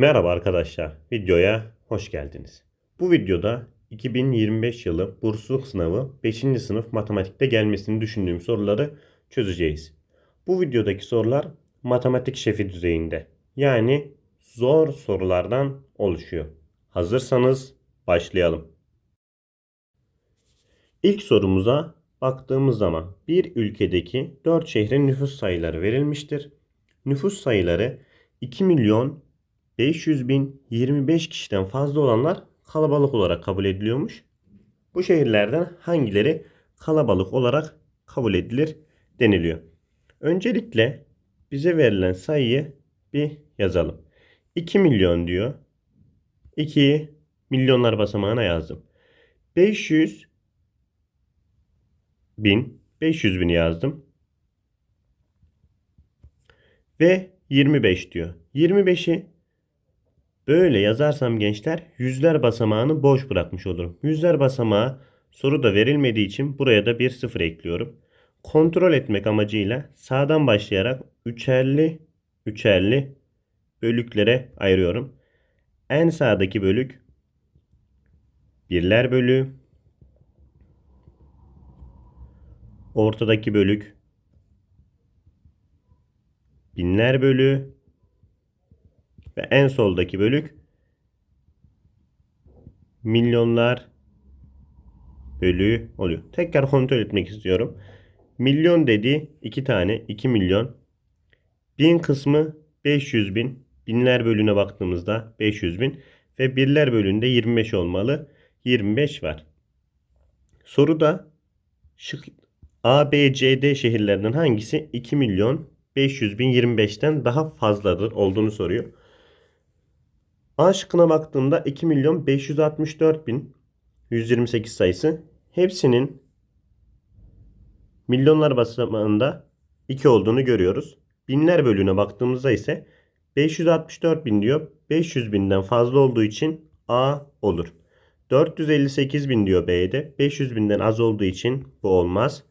Merhaba arkadaşlar, videoya hoş geldiniz. Bu videoda 2025 yılı bursluluk sınavı 5. sınıf matematikte gelmesini düşündüğüm soruları çözeceğiz. Bu videodaki sorular matematik şefi düzeyinde. Yani zor sorulardan oluşuyor. Hazırsanız başlayalım. İlk sorumuza baktığımız zaman bir ülkedeki 4 şehrin nüfus sayıları verilmiştir. Nüfus sayıları 2 milyon 500 bin 25 kişiden fazla olanlar kalabalık olarak kabul ediliyormuş. Bu şehirlerden hangileri kalabalık olarak kabul edilir deniliyor. Öncelikle bize verilen sayıyı bir yazalım. 2 milyon diyor. 2'yi milyonlar basamağına yazdım. 500 bin 500 bin yazdım. Ve 25 diyor. 25'i Böyle yazarsam gençler yüzler basamağını boş bırakmış olurum. Yüzler basamağı soruda verilmediği için buraya da bir sıfır ekliyorum. Kontrol etmek amacıyla sağdan başlayarak üçerli üçerli bölüklere ayırıyorum. En sağdaki bölük birler bölü ortadaki bölük binler bölü ve en soldaki bölük milyonlar bölü oluyor. Tekrar kontrol etmek istiyorum. Milyon dedi iki tane 2 milyon. Bin kısmı 500 bin. Binler bölüne baktığımızda 500 bin. Ve birler bölünde 25 olmalı. 25 var. Soruda şık A, B, C, D şehirlerinden hangisi 2 milyon 500 bin 25'ten daha fazladır olduğunu soruyor. A şıkkına baktığımda 2 milyon 564 bin 128 sayısı. Hepsinin milyonlar basamağında 2 olduğunu görüyoruz. Binler bölüğüne baktığımızda ise 564 bin diyor. 500 binden fazla olduğu için A olur. 458 bin diyor B'de. 500 binden az olduğu için bu olmaz.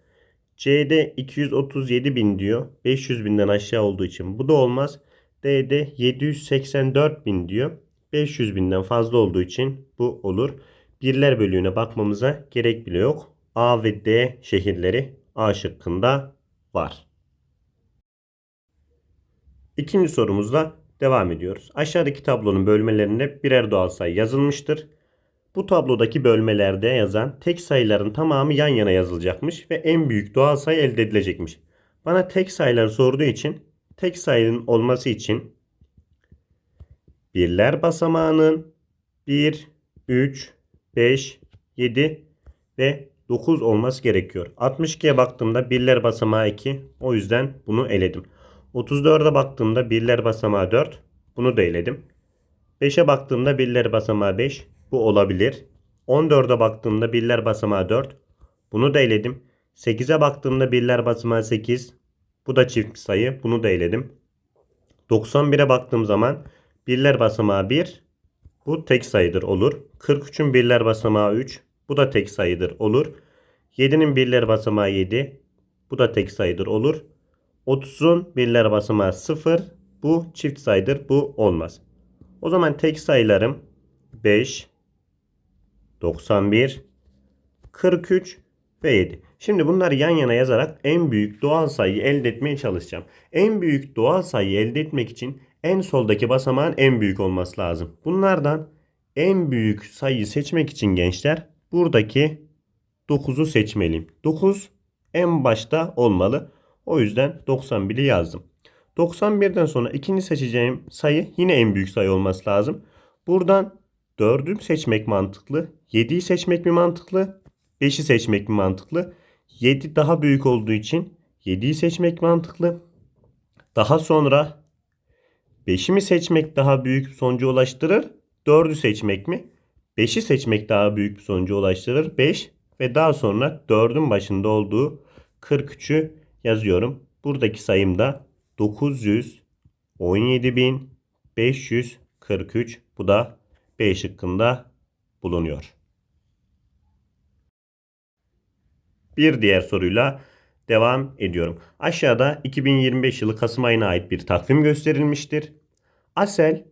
C'de 237 bin diyor. 500 binden aşağı olduğu için bu da olmaz. D'de 784 bin diyor. 500 binden fazla olduğu için bu olur. Birler bölüğüne bakmamıza gerek bile yok. A ve D şehirleri A şıkkında var. İkinci sorumuzla devam ediyoruz. Aşağıdaki tablonun bölmelerinde birer doğal sayı yazılmıştır. Bu tablodaki bölmelerde yazan tek sayıların tamamı yan yana yazılacakmış ve en büyük doğal sayı elde edilecekmiş. Bana tek sayıları sorduğu için tek sayının olması için birler basamağının 1, 3, 5, 7 ve 9 olması gerekiyor. 62'ye baktığımda birler basamağı 2. O yüzden bunu eledim. 34'e baktığımda birler basamağı 4. Bunu da eledim. 5'e baktığımda birler basamağı 5. Bu olabilir. 14'e baktığımda birler basamağı 4. Bunu da eledim. 8'e baktığımda birler basamağı 8. Bu da çift sayı. Bunu da eledim. 91'e baktığım zaman birler basamağı 1. Bu tek sayıdır olur. 43'ün birler basamağı 3. Bu da tek sayıdır olur. 7'nin birler basamağı 7. Bu da tek sayıdır olur. 30'un birler basamağı 0. Bu çift sayıdır. Bu olmaz. O zaman tek sayılarım 5, 91, 43 ve 7. Şimdi bunları yan yana yazarak en büyük doğal sayıyı elde etmeye çalışacağım. En büyük doğal sayıyı elde etmek için en soldaki basamağın en büyük olması lazım. Bunlardan en büyük sayıyı seçmek için gençler buradaki 9'u seçmeliyim. 9 en başta olmalı. O yüzden 91'i yazdım. 91'den sonra ikinci seçeceğim sayı yine en büyük sayı olması lazım. Buradan 4'ü seçmek mantıklı. 7'yi seçmek mi mantıklı? 5'i seçmek mi mantıklı? 7 daha büyük olduğu için 7'yi seçmek mantıklı. Daha sonra 5'i mi seçmek daha büyük bir sonuca ulaştırır? 4'ü seçmek mi? 5'i seçmek daha büyük bir sonuca ulaştırır. 5 ve daha sonra 4'ün başında olduğu 43'ü yazıyorum. Buradaki sayım da 917.543. Bu da B şıkkında bulunuyor. Bir diğer soruyla devam ediyorum. Aşağıda 2025 yılı Kasım ayına ait bir takvim gösterilmiştir. Asel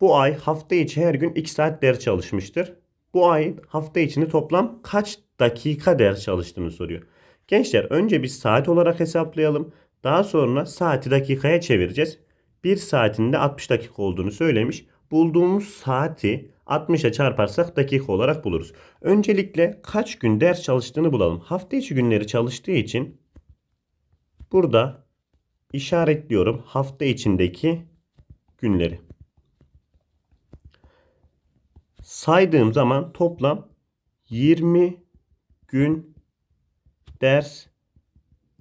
bu ay hafta içi her gün 2 saat ders çalışmıştır. Bu ay hafta içinde toplam kaç dakika ders çalıştığını soruyor. Gençler önce bir saat olarak hesaplayalım. Daha sonra saati dakikaya çevireceğiz. 1 saatinde 60 dakika olduğunu söylemiş. Bulduğumuz saati 60'a çarparsak dakika olarak buluruz. Öncelikle kaç gün ders çalıştığını bulalım. Hafta içi günleri çalıştığı için burada işaretliyorum hafta içindeki günleri. Saydığım zaman toplam 20 gün ders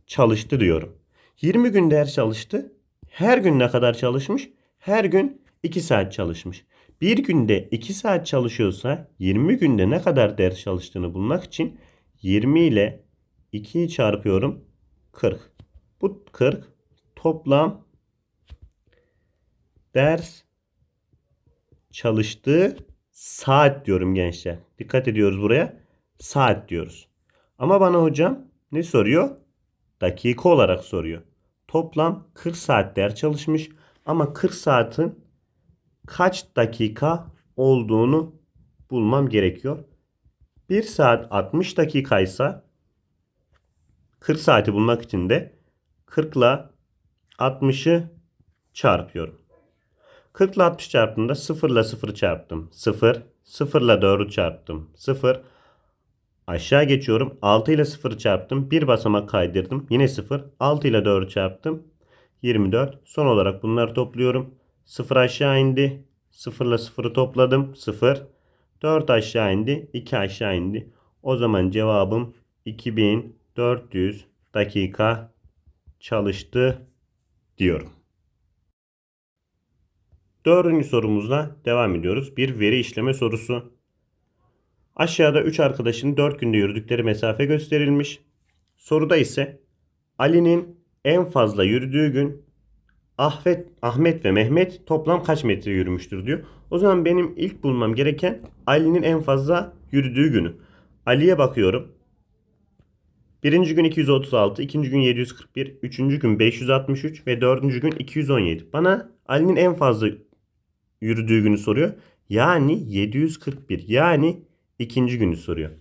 çalıştı diyorum. 20 gün ders çalıştı. Her gün ne kadar çalışmış? Her gün 2 saat çalışmış. Bir günde 2 saat çalışıyorsa 20 günde ne kadar ders çalıştığını bulmak için 20 ile 2'yi çarpıyorum 40. Bu 40 toplam ders çalıştığı saat diyorum gençler. Dikkat ediyoruz buraya. Saat diyoruz. Ama bana hocam ne soruyor? Dakika olarak soruyor. Toplam 40 saat ders çalışmış ama 40 saatin kaç dakika olduğunu bulmam gerekiyor. 1 saat 60 dakikaysa 40 saati bulmak için de 40 ile 60'ı çarpıyorum. 40 ile 60 çarptığımda 0 ile 0 çarptım. 0. 0 ile 4'ü çarptım. 0. Aşağı geçiyorum. 6 ile 0 çarptım. Bir basamak kaydırdım. Yine 0. 6 ile 4'ü çarptım. 24. Son olarak bunları topluyorum. 0 aşağı indi. 0 ile 0'ı topladım. 0. 4 aşağı indi. 2 aşağı indi. O zaman cevabım 2400 dakika çalıştı diyorum. Dördüncü sorumuzla devam ediyoruz. Bir veri işleme sorusu. Aşağıda 3 arkadaşın 4 günde yürüdükleri mesafe gösterilmiş. Soruda ise Ali'nin en fazla yürüdüğü gün Ahmet, Ahmet ve Mehmet toplam kaç metre yürümüştür diyor. O zaman benim ilk bulmam gereken Ali'nin en fazla yürüdüğü günü. Ali'ye bakıyorum. Birinci gün 236, ikinci gün 741, üçüncü gün 563 ve dördüncü gün 217. Bana Ali'nin en fazla yürüdüğü günü soruyor. Yani 741. Yani ikinci günü soruyor.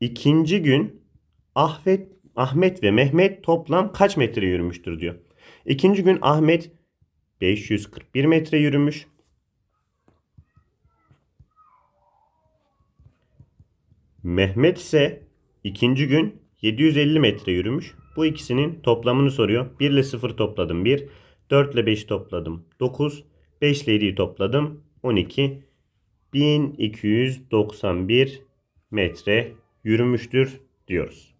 İkinci gün Ahmet, Ahmet ve Mehmet toplam kaç metre yürümüştür diyor. İkinci gün Ahmet 541 metre yürümüş. Mehmet ise ikinci gün 750 metre yürümüş. Bu ikisinin toplamını soruyor. 1 ile 0 topladım 1. 4 ile 5 topladım 9. 5 ile 7'yi topladım 12. 1291 metre yürümüştür diyoruz.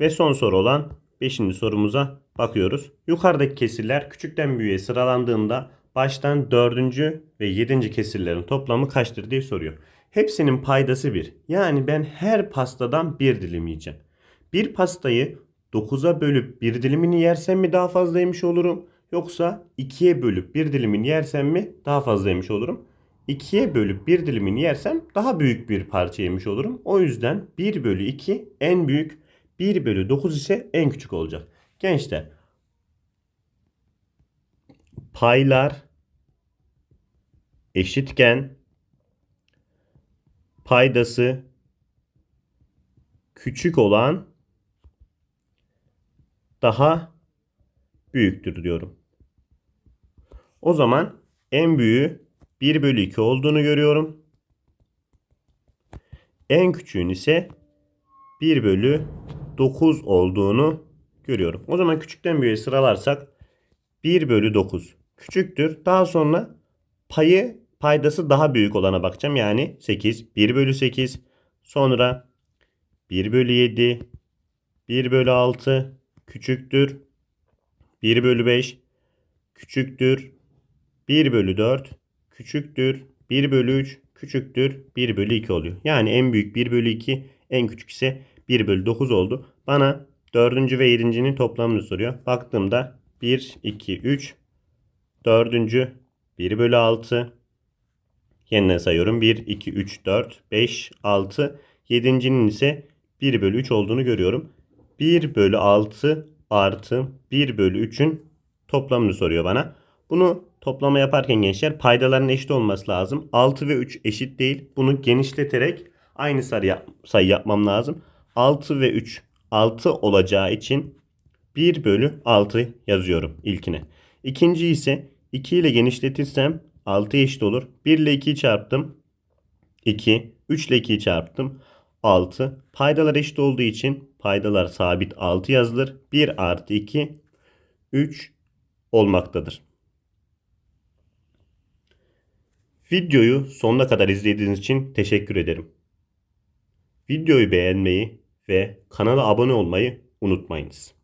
Ve son soru olan 5. sorumuza bakıyoruz. Yukarıdaki kesirler küçükten büyüğe sıralandığında baştan 4. ve 7. kesirlerin toplamı kaçtır diye soruyor. Hepsinin paydası 1. Yani ben her pastadan bir dilim yiyeceğim. Bir pastayı 9'a bölüp bir dilimini yersem mi daha fazla yemiş olurum? Yoksa 2'ye bölüp bir dilimini yersem mi daha fazla yemiş olurum? 2'ye bölüp bir dilimini yersem daha büyük bir parça yemiş olurum. O yüzden 1 bölü 2 en büyük, 1 bölü 9 ise en küçük olacak. Gençler paylar eşitken paydası küçük olan daha büyüktür diyorum. O zaman en büyüğü 1 bölü 2 olduğunu görüyorum. En küçüğün ise 1 bölü 9 olduğunu görüyorum. O zaman küçükten büyüğe sıralarsak 1 bölü 9 küçüktür. Daha sonra payı paydası daha büyük olana bakacağım. Yani 8 1 bölü 8 sonra 1 bölü 7 1 bölü 6 küçüktür. 1 bölü 5 küçüktür. 1 bölü 4 küçüktür. 1 bölü 3 küçüktür. 1 bölü 2 oluyor. Yani en büyük 1 bölü 2 en küçük ise 1 bölü 9 oldu. Bana 4. ve 7.'nin toplamını soruyor. Baktığımda 1, 2, 3 4. 1 bölü 6 Yeniden sayıyorum. 1, 2, 3, 4, 5, 6. 7.'nin ise 1 bölü 3 olduğunu görüyorum. 1 bölü 6 artı 1 bölü 3'ün toplamını soruyor bana. Bunu toplama yaparken gençler paydaların eşit olması lazım. 6 ve 3 eşit değil. Bunu genişleterek aynı sayı, yap- sayı yapmam lazım. 6 ve 3 6 olacağı için 1 bölü 6 yazıyorum ilkine. İkinci ise 2 ile genişletirsem 6 eşit olur. 1 ile 2'yi çarptım. 2. 3 ile 2'yi çarptım. 6. Paydalar eşit olduğu için paydalar sabit 6 yazılır. 1 artı 2 3 olmaktadır. Videoyu sonuna kadar izlediğiniz için teşekkür ederim. Videoyu beğenmeyi ve kanala abone olmayı unutmayınız.